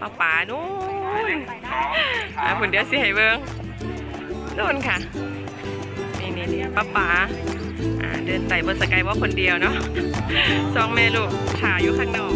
ป้าป๋านู่นอ่าผุนเดียวสิให้เบิ้งนู่นค่ะนี่นี่นี่ป้าป๋าอ่าเดินไต่บนสกายวอล์กคนเดียวเนาะสองแม่ลูกถ่ายอยู่ข้างนอก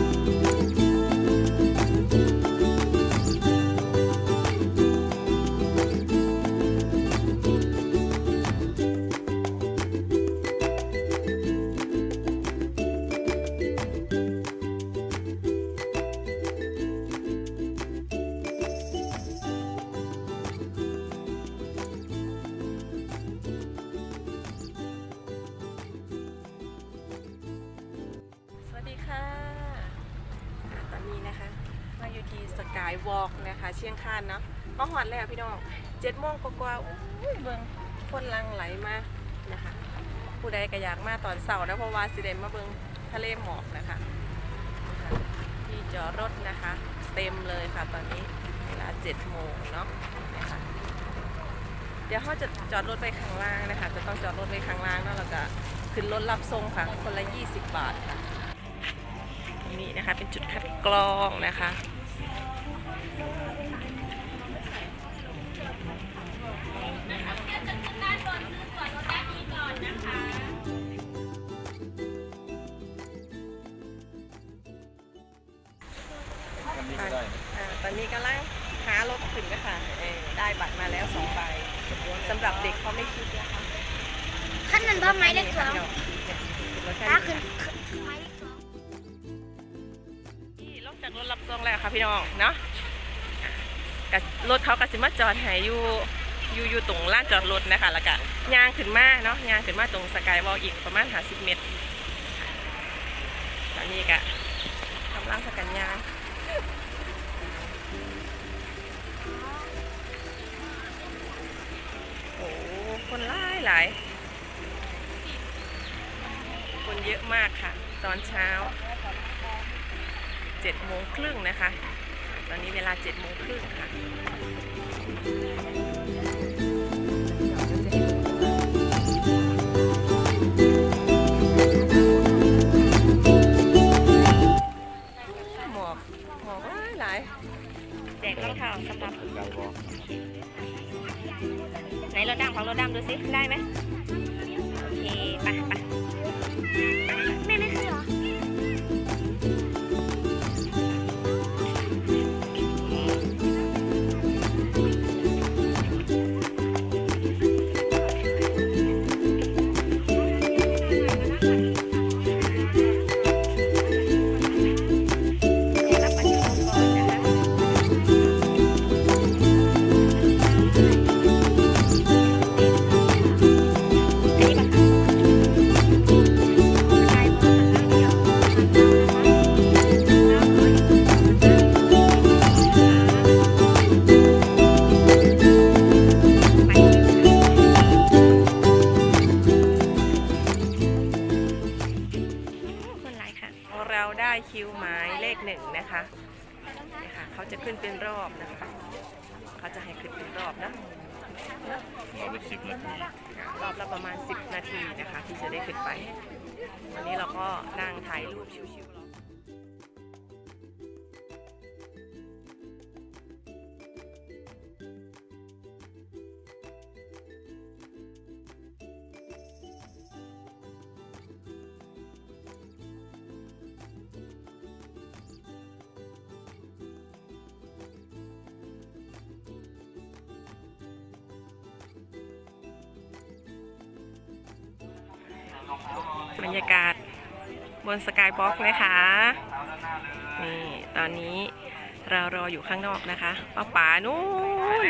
วัสดีค่ะ ตอนนี้นะคะ มาอยู่ที่สกายวอล์กนะคะ เชียงคานเนาะมาหอดแล้วพี่น้องเจ็ดโมงกว่าๆอุ้ยเบิ่งคนลังไหลมานะคะ ผู้ใดก็อยากมาตอนเสาร์นะเพราะว่าสิเดนมาเบิ่งทะเลหมอกนะคะ ที่จอดรถนะคะ เต็มเลยค่ะตอนนี้เวลาเจ็ดโมงเนาะนะคะเดี๋ยวเขาจะจอดรถไปข้างล่างนะคะ จะต้องจอดรถไว้ข้างล่างแล้วเราจะขึ้นรถรับส่งค่ะ คนละ 20 บาทค่ะ นี่นะคะ เป็นจุดคัดกรองนะคะอันนี้ก็ได้นะอ่าตอนนี้กำลังหารถขึ้นนะคะเออได้บัตรมาแล้วสองใบสำหรับเด็กเขาไม่คิดนะคะขั้นนั้นบ่ไม้เลขสองรถแค่ตานี้ขึ้นขึ้นไม้เลขสองที่ลง จากรถรับส่งแล้วค่ะพี่น้องเนาะะกับรถเขากสิมาจอดให้อยู่อยู่อยู่ตรงลานจอดรถนะคะแล้วก็ย่างขึ้นมาเนาะย่างขึ้นมาตรงสกายวอลอีกประมาณ50เมตรตอนนี้ก็กำลังพากันย่างโอ้คนหลายหลายคนเยอะมากค่ะ ตอนเช้า เจ็ดโมงครึ่งนะคะ ตอนนี้เวลาเจ็ดโมงครึ่งค่ะหมอกหมอกหลายหลายแจกรองเท้าสำหรับเป็นไกด์บอกไหนรถดำของรถดำดูสิได้ไหมโอเคไปไป คะเนี่ยค่ะเขาจะขึ้นเป็นรอบนะคะ เขาจะให้ขึ้นเป็นรอบนะรอบละสิบนาทีรอบละประมาณ 10 นาทีนะคะ ที่จะได้ขึ้นไปวันนี้เราก็นั่งถ่ายรูปชิวๆ บบรรยากาศบนสกายบ็อกนะคะนี่ตอนนี้เรารออยู่ข้างนอกนะคะป้าป๋านู่น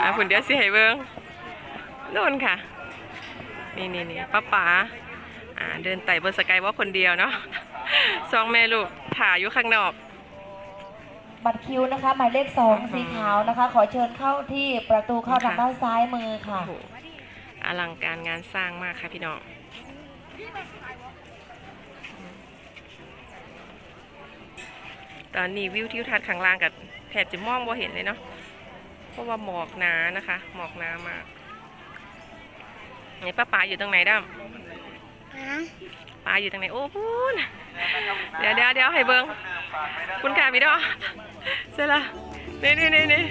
อะคุณเดียวสิให้เบิ้งนู่นค่ะ นี่นี่นี่ป้าป๋าอ่าเดินไต่บนสกายวอล์กคนเดียวเนาะสองแม่ลูกถ่ายอยู่ข้างนอก บัตรคิวนะคะ หมายเลขสองสีขาวนะคะ ขอเชิญเข้าที่ประตูเข้าทางด้านซ้ายมือค่ะโอ้โหอลังการงานสร้างมากค่ะพี่น้อง ตอนนี้วิวทิวทัศน์ข้างล่างกับแทบจะมองบ่เห็นเลยเนาะ เพราะว่าหมอกหนานะคะ หมอกหนามากนี่ป้าป๋าอยู่ตรงไหนด้ามป๋าอยู่ตรงไหน โอ้พูนเดี๋ยวเดี๋ยวเดี๋ยวให้เบิ้งคุณค่ะพี่ดอกใช่ละนี่นี่นี่นี่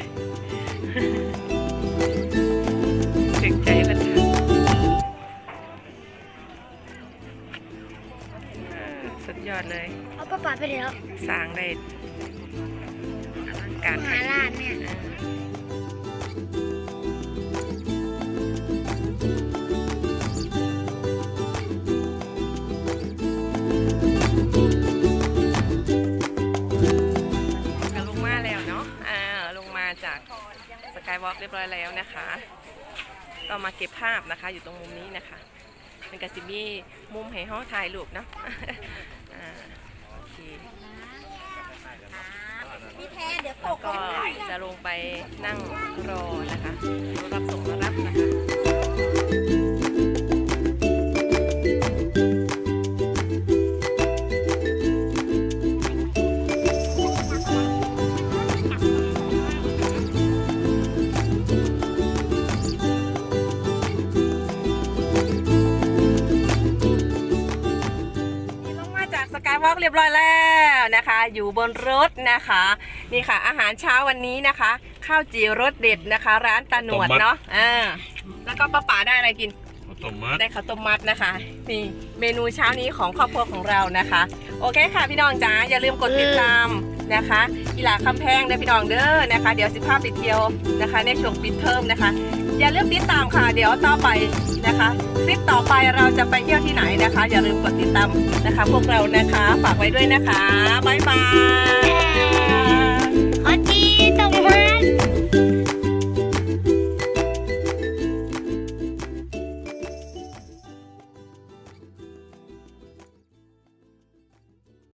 ดยอดเลย เอาป้าป๋าไปแล้วสร้างได้อลังการหาร้านเนี่ยก็ลงมาแล้วเนาะ อ่า ลงมาจากสกายวอล์กเรียบร้อยแล้วนะคะ ก็มาเก็บภาพนะคะ อยู่ตรงมุมนี้นะคะเป็นกระสิมีมุมให้ห้องถ่ายรูปเนาะอ่า โอเคพี่แท้เดี๋ยวตแล้วกก็จะลงไปนั่งรอนะคะรถรับส่งมารับนะคะ เรียบร้อยแล้วนะคะ อยู่บนรถนะคะ นี่ค่ะ อาหารเช้าวันนี้นะคะ ข้าวจีรสเด็ดนะคะ ร้านตาหนวดเนาะอ่าแล้วก็ป้าป๋าได้อะไรกินข้าวต้มมัดได้ข้าวต้มมัดนะคะนี่เมนูเช้านี้ของครอบครัวของเรานะคะ โอเคค่ะพี่น้องจ๋าอย่าลืมกดติดตาม นะคะกีฬาคำแพงได้พี่น้องเด้อนะคะ เดี๋ยวสิภาพไปเที่ยวนะคะ ในช่วงปิดเทอมนะคะ อย่าลืมติดตามค่ะ เดี๋ยวต่อไปนะคะคลิปต่อไปเราจะไปเที่ยวที่ไหนนะคะ อย่าลืมกดติดตามนะคะ พวกเรานะคะ ฝากไว้ด้วยนะคะบ๊ายบาย